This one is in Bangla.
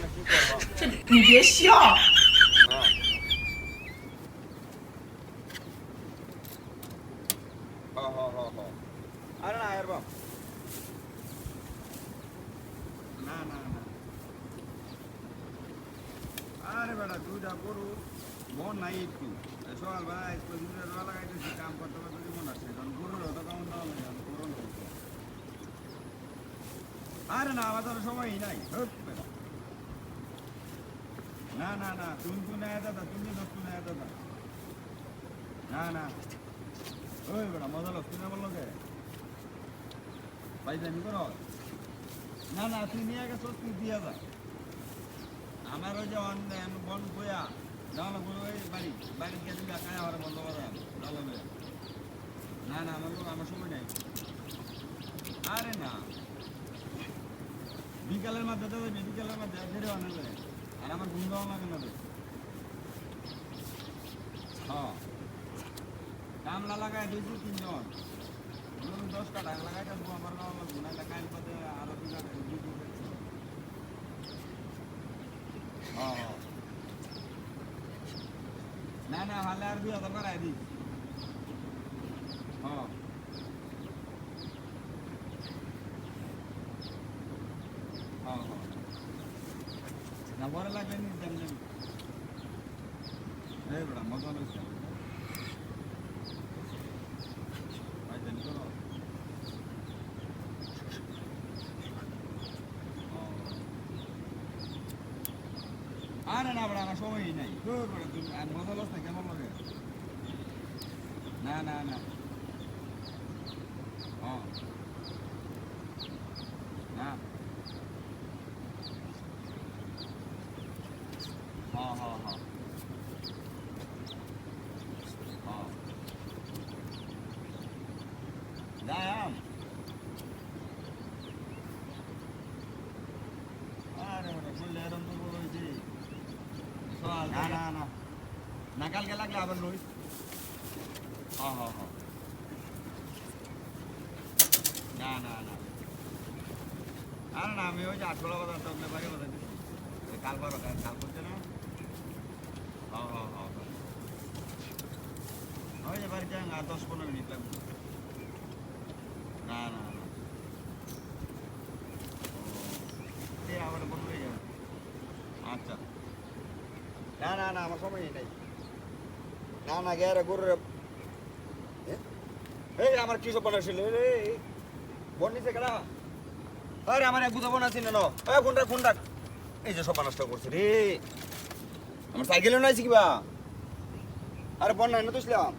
না কি করবা 你别笑， হ্যাঁ হ্যাঁ হ্যাঁ হ্যাঁ হ্যাঁ আরে না এরবা না না না আরে বেটা দুইটা গরু মন নাই একটু এই সকালবেলা স্কুল দুটো রোয়া লাগাইতেছি কাম করতে করতে যদি মন আসছে কারণ গরুর হতো কেমন দেওয়া লাগে আমি গরু নেই। আরে না আমার তো সময়ই নাই হট বেটা না না না তুমি তো নেয় দাদা তুমি তো তুমি নেয় দাদা। না না। ওই বেটা, মজা লোক তুমি বলল কে ভাই জানি করো না না, তুই নিয়ে গেছো, তুই দিয়ে যা। আমার ওই যে বন বইয়া যাওয়া বলো ওই বাড়ি বাড়ি গিয়ে তুমি একাই আমার বন্ধ করে না না, আমার লোক আমার সময় নেই। আরে না। বিকালের তো ওই বিকালের মধ্যে ফিরে অনেক আর আমার ঘুম দেওয়া লাগে না হ্যাঁ কামলা লাগায় দুইশো তিনজন। ধরুন দশ কাটা লাগাই থাকব আমার গাওয়া লাগবো না কাইল পথে আরও দুই দুই দুই। না না, হালে আর দুই হাজার বাড়াই দিস হ্যাঁ হ্যাঁ হ্যাঁ না বড় লাগলে নি দেন দেন এই বড় মজা লাগছে ভাই দেন করো আরে না বড় আমার সময়ই নাই দূর বড় তুমি আর মজা কেমন লাগে না না না হ্যাঁ না হ্যাঁ হ্যাঁ হ্যাঁ হ্যাঁ যে না না না। না কালকে লাগলে আবার নই হ্যাঁ হ্যাঁ হ্যাঁ না না না। আরে না আমি ওই যে আটকলা বাজার টকলে বাজার দিচ্ছি কাল বারো কাল করছে না? হ্যাঁ হ্যাঁ হ্যাঁ। ওই যে বাড়িতে আর দশ পনেরো মিনিট লাগবে না না না ও, এ আবার বন্ধ হয়ে যাবে আচ্ছা। না না না, আমার সময় নেই। না না গেরে গরুর এই আমার কি সব বানাইছিল এই বন নিছে কেডা আরে, আমার এক বুঝা বোন আছে, না এই ফোন রাখ ফোন রাখ এই যে সব নষ্ট করছে রে। আমার সাইকেলও নাই কিবা? আরে বন নাই না তুসলাম